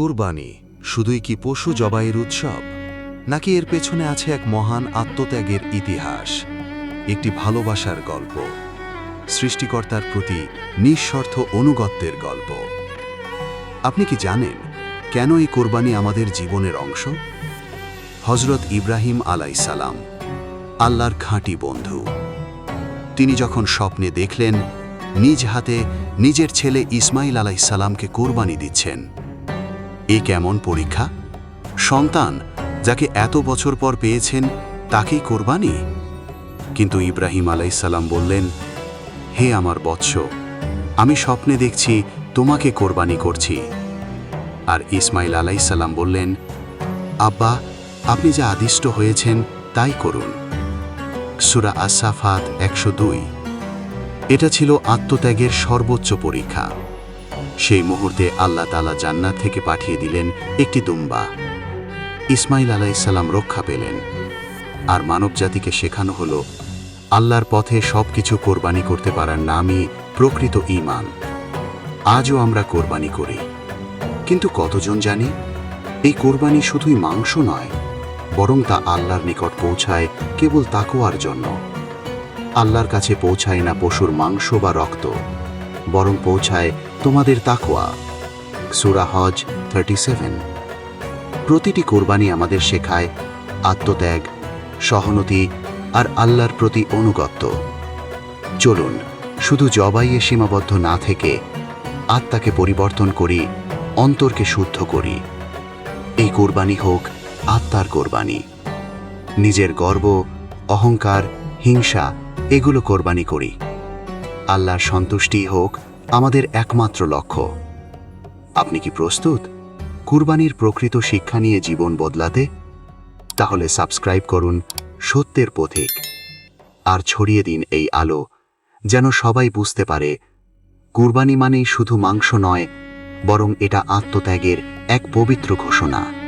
কোরবানি, শুধুই কি পশু জবাইয়ের উৎসব? নাকি এর পেছনে আছে এক মহান আত্মত্যাগের ইতিহাস? একটি ভালোবাসার গল্প, সৃষ্টিকর্তার প্রতি নিঃস্বার্থ অনুগত্যের গল্প। আপনি কি জানেন কেন এই কোরবানি আমাদের জীবনের অংশ? হজরত ইব্রাহিম আলাইসালাম আল্লাহর খাঁটি বন্ধু। তিনি যখন স্বপ্নে দেখলেন, নিজ হাতে নিজের ছেলে ইসমাইল আলাইসালামকে কোরবানি দিচ্ছেন। এ কেমন পরীক্ষা? সন্তান, যাকে এত বছর পর পেয়েছেন, তাকেই কোরবানি? কিন্তু ইব্রাহিম আলাইসাল্লাম বললেন, হে আমার বৎস, আমি স্বপ্নে দেখছি তোমাকে কোরবানি করছি। আর ইসমাইল আলাইসাল্লাম বললেন, আব্বা, আপনি যা আদিষ্ট হয়েছেন, তাই করুন। সুরা আসাফাত একশো দুই। এটা ছিল আত্মত্যাগের সর্বোচ্চ পরীক্ষা। সেই মুহূর্তে আল্লাহ তালা জান্নাত থেকে পাঠিয়ে দিলেন একটি দুম্বা। ইসমাইল আলাইসাল্লাম রক্ষা পেলেন। আর মানবজাতিকে শেখানো হলো, আল্লাহর পথে সবকিছু কোরবানি করতে পারার নামই প্রকৃত ঈমান। আজও আমরা কোরবানি করি। কিন্তু কতজন জানি? এই কোরবানি শুধুই মাংস নয়, বরং তা আল্লাহর নিকট পৌঁছায় কেবল তাকোয়ার জন্য। আল্লাহর কাছে পৌঁছায় না পশুর মাংস বা রক্ত। বরং পৌঁছায় তোমাদের তাকোয়া সুরা হজ থার্টি সেভেন প্রতিটি কোরবানি আমাদের শেখায় আত্মত্যাগ সহনতি আর আল্লাহর প্রতি অনুগত্য। চলুন, শুধু জবাইয়ে সীমাবদ্ধ না থেকে আত্মাকে পরিবর্তন করি, অন্তরকে শুদ্ধ করি। এই কোরবানি হোক আত্মার কোরবানি। নিজের গর্ব, অহংকার, হিংসা, এগুলো কোরবানি করি। আল্লাহর সন্তুষ্টি হোক আমাদের একমাত্র লক্ষ্য। আপনি কি প্রস্তুত? কুরবানির প্রকৃত শিক্ষা নিয়ে জীবন বদলাতে? তাহলে সাবস্ক্রাইব করুন সত্যের পথিক। আর ছড়িয়ে দিন এই আলো, যেন সবাই বুঝতে পারে, কুরবানি মানেই শুধু মাংস নয়, বরং এটা আত্মত্যাগের এক পবিত্র ঘোষণা।